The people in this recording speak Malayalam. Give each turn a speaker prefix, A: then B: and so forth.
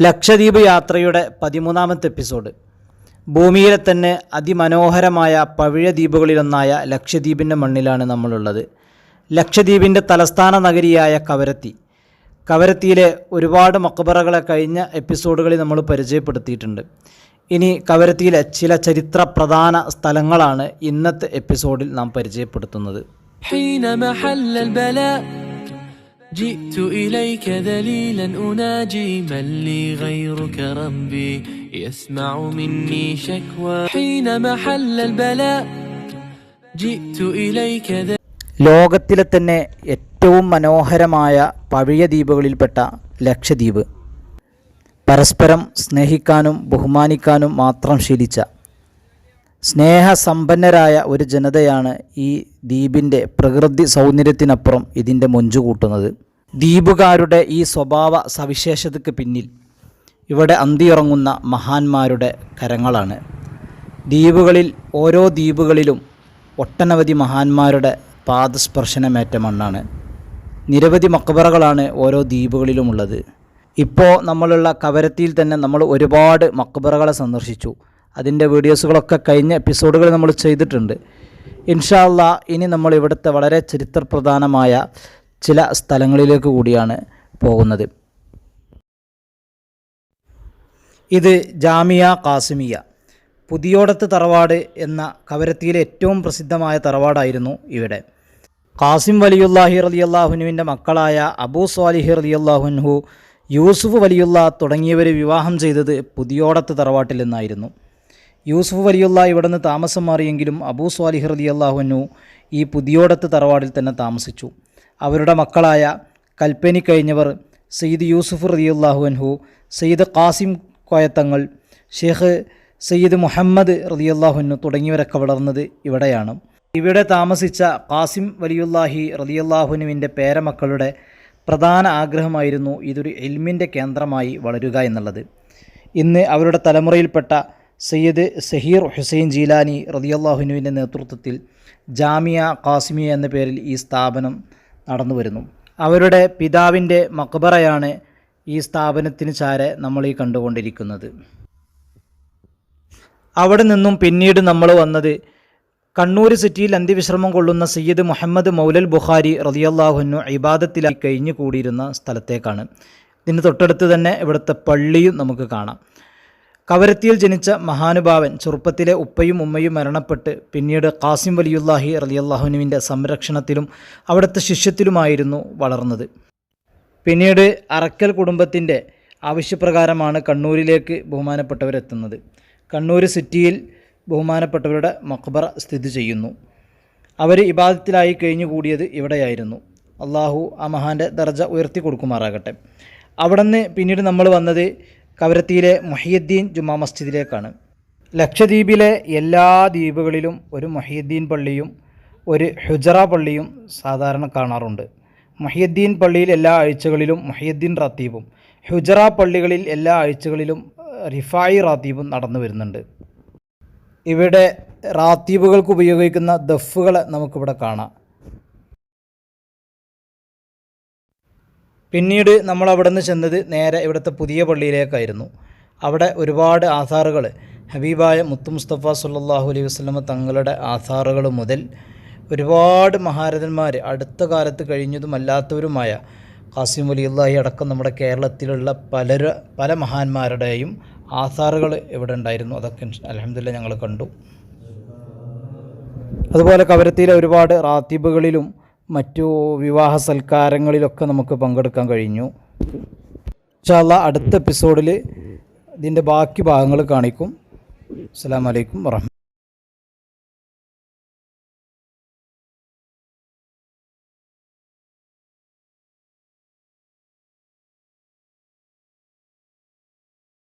A: ലക്ഷദ്വീപ് യാത്രയുടെ പതിമൂന്നാമത്തെ എപ്പിസോഡ്. ഭൂമിയിലെ തന്നെ അതിമനോഹരമായ പവിഴ ദ്വീപുകളിലൊന്നായ ലക്ഷദ്വീപിന്റെ മണ്ണിലാണ് നമ്മളുള്ളത്. ലക്ഷദ്വീപിന്റെ തലസ്ഥാന നഗരിയായ കവരത്തി. കവരത്തിയിലെ ഒരുപാട് മക്ബറകളെ കഴിഞ്ഞ എപ്പിസോഡുകളിൽ നമ്മൾ പരിചയപ്പെടുത്തിയിട്ടുണ്ട്. ഇനി കവരത്തിയിലെ ചില ചരിത്ര പ്രധാന സ്ഥലങ്ങളാണ് ഇന്നത്തെ എപ്പിസോഡിൽ നാം പരിചയപ്പെടുത്തുന്നത്.
B: جئت إليك ذليلا أناجي من لي غيرك ربي يسمع مني شكوى حين محل البلاء جئت إليك ذليلا
A: ലോകത്തിലെ തന്നെ ഏറ്റവും മനോഹരമായ പഴയ ദ്വീപുകളിൽപ്പെട്ട ലക്ഷദ്വീപ് പരസ്പരം സ്നേഹിക്കാനും ബഹുമാനിക്കാനും മാത്രം ശീലിച്ച സ്നേഹസമ്പന്നരായ ഒരു ജനതയാണ് ഈ ദ്വീപിൻ്റെ പ്രകൃതി സൗന്ദര്യത്തിനപ്പുറം ഇതിൻ്റെ മൊഞ്ചു കൂട്ടുന്നത് ദ്വീപുകാരുടെ ഈ സ്വഭാവ സവിശേഷതയ്ക്ക് പിന്നിൽ ഇവിടെ അന്തിയുറങ്ങുന്ന മഹാന്മാരുടെ കരങ്ങളാണ്. ദ്വീപുകളിൽ ഓരോ ദ്വീപുകളിലും ഒട്ടനവധി മഹാന്മാരുടെ പാദസ്പർശനമേറ്റ മണ്ണാണ്. നിരവധി മക്ബറകളാണ് ഓരോ ദ്വീപുകളിലുമുള്ളത്. ഇപ്പോൾ നമ്മളുള്ള കവരത്തിയിൽ തന്നെ നമ്മൾ ഒരുപാട് മക്ബറകളെ സന്ദർശിച്ചു. അതിന്റെ വീഡിയോസുകളൊക്കെ കഴിഞ്ഞ എപ്പിസോഡുകൾ നമ്മൾ ചെയ്തിട്ടുണ്ട്. ഇൻഷാല്ല ഇനി നമ്മൾ ഇവിടുത്തെ വളരെ ചരിത്രപ്രധാനമായ ചില സ്ഥലങ്ങളിലേക്ക് കൂടിയാണ് പോകുന്നത്. ഇത് ജാമിയ കാസിമിയ പുതിയോടത്ത് തറവാട് എന്ന കവരത്തിയിലെ ഏറ്റവും പ്രസിദ്ധമായ തറവാടായിരുന്നു ഇവിടെ. കാസിം വലിയുല്ലാഹി റലിയല്ലാഹുനുവിന്റെ മക്കളായ അബൂ സ്വാലിഹി റലിയല്ലാഹുൻഹു യൂസുഫ് വലിയുള്ള തുടങ്ങിയവർ വിവാഹം ചെയ്തത് പുതിയോടത്ത് തറവാട്ടിൽ നിന്നായിരുന്നു. യൂസുഫ് വലിയുള്ള ഇവിടെ നിന്ന് താമസം മാറിയെങ്കിലും അബൂ സ്വാലിഹ് റലിയല്ലാഹുനു ഈ പുതിയോടത്ത് തറവാടിൽ തന്നെ താമസിച്ചു. അവരുടെ മക്കളായ കൽപ്പനി കഴിഞ്ഞവർ സയ്യിദ് യൂസുഫ് റതിയുല്ലാഹു അൻഹു സയ്യിദ് ഖാസിം കോയത്തങ്ങൾ ഷെയ്ഖ് സയ്യിദ് മുഹമ്മദ് റതിയുല്ലാഹുനു തുടങ്ങിയവരൊക്കെ വളർന്നത് ഇവിടെയാണ്. ഇവിടെ താമസിച്ച ഖാസിം വലിയുല്ലാഹി റതിയുല്ലാഹുനുവിന്റെ പേരമക്കളുടെ പ്രധാന ആഗ്രഹമായിരുന്നു ഇതൊരു എൽമിന്റെ കേന്ദ്രമായി വളരുക എന്നുള്ളത്. ഇന്ന് അവരുടെ തലമുറയിൽപ്പെട്ട സയ്യിദ് സഹീർ ഹുസൈൻ ജീലാനി റതിയുല്ലാഹുനുവിന്റെ നേതൃത്വത്തിൽ ജാമിയ ഖാസിമിയ എന്ന പേരിൽ ഈ സ്ഥാപനം നടന്നു വരുന്നു അവരുടെ പിതാവിന്റെ മക്ബറയാണ് ഈ സ്ഥാപനത്തിന് ചാരെ നമ്മൾ ഈ കണ്ടുകൊണ്ടിരിക്കുന്നത്. അവിടെ നിന്നും പിന്നീട് നമ്മൾ വന്നത് കണ്ണൂർ സിറ്റിയിൽ അന്ത്യവിശ്രമം കൊള്ളുന്ന സയ്യിദ് മുഹമ്മദ് മൗലൽ ബുഖാരി റതിയല്ലാഹുനു ഇബാദത്തിലായി കഴിഞ്ഞു കൂടിയിരുന്ന സ്ഥലത്തേക്കാണ്. ഇതിന് തൊട്ടടുത്ത് തന്നെ ഇവിടുത്തെ പള്ളിയും നമുക്ക് കാണാം. കവരത്തിയിൽ ജനിച്ച മഹാനുഭാവൻ ചെറുപ്പത്തിലെ ഉപ്പയും ഉമ്മയും മരണപ്പെട്ട് പിന്നീട് ഖാസിം വലിയുല്ലാഹി റലിയല്ലാഹുനുവിന്റെ സംരക്ഷണത്തിലും അവിടുത്തെ ശിഷ്യത്തിലുമായിരുന്നു വളർന്നത്. പിന്നീട് അറക്കൽ കുടുംബത്തിന്റെ ആവശ്യപ്രകാരമാണ് കണ്ണൂരിലേക്ക് ബഹുമാനപ്പെട്ടവരെത്തുന്നത്. കണ്ണൂർ സിറ്റിയിൽ ബഹുമാനപ്പെട്ടവരുടെ മക്ബറ സ്ഥിതി ചെയ്യുന്നു. അവർ ഇബാദത്തിലായി കഴിഞ്ഞുകൂടിയത് ഇവിടെയായിരുന്നു. അള്ളാഹു ആ മഹാന്റെ ദർജ ഉയർത്തി കൊടുക്കുമാറാകട്ടെ അവിടെ നിന്ന് പിന്നീട് നമ്മൾ വന്നത് കവരത്തിയിലെ മൊഹിയുദ്ദീൻ ജുമാ മസ്ജിദിലേക്കാണ്. ലക്ഷദ്വീപിലെ എല്ലാ ദ്വീപുകളിലും ഒരു മൊഹിയുദ്ദീൻ പള്ളിയും ഒരു ഹുജറ പള്ളിയും സാധാരണ കാണാറുണ്ട്. മൊഹിയുദ്ദീൻ പള്ളിയിൽ എല്ലാ ആഴ്ചകളിലും മൊഹിയുദ്ദീൻ റാത്തീബും ഹുജറ പള്ളികളിൽ എല്ലാ ആഴ്ചകളിലും റിഫായി റാത്തീബും നടന്നു വരുന്നുണ്ട്. ഇവിടെ റാത്തീബുകൾക്ക് ഉപയോഗിക്കുന്ന ദഫുകളെ നമുക്കിവിടെ കാണാം. പിന്നീട് നമ്മൾ അവിടെ നിന്ന് ചെന്നത് നേരെ ഇവിടുത്തെ പുതിയ പള്ളിയിലേക്കായിരുന്നു. അവിടെ ഒരുപാട് ആധാറുകൾ ഹബീബായ മുത്തു മുസ്തഫ സുല്ലാഹു അലൈഹി വസ്ലമ തങ്ങളുടെ ആധാറുകൾ മുതൽ ഒരുപാട് മഹാരഥന്മാർ അടുത്ത കാലത്ത് കഴിഞ്ഞതുമല്ലാത്തവരുമായ ഖാസിം അലി അള്ളാഹി അടക്കം നമ്മുടെ കേരളത്തിലുള്ള പലര പല മഹാന്മാരുടെയും ആധാറുകൾ ഇവിടെ ഉണ്ടായിരുന്നു. അതൊക്കെ അലഹമില്ല ഞങ്ങൾ കണ്ടു. അതുപോലെ കവരത്തിയിലെ ഒരുപാട് റാത്തീബുകളിലും മറ്റു വിവാഹ സൽക്കാരങ്ങളിലൊക്കെ നമുക്ക് പങ്കെടുക്കാൻ കഴിഞ്ഞു. ഇൻഷാല്ല അടുത്ത എപ്പിസോഡിൽ ഇതിന്റെ ബാക്കി ഭാഗങ്ങൾ കാണിക്കും. അസ്സാം വലൈക്കും വറഹ്മ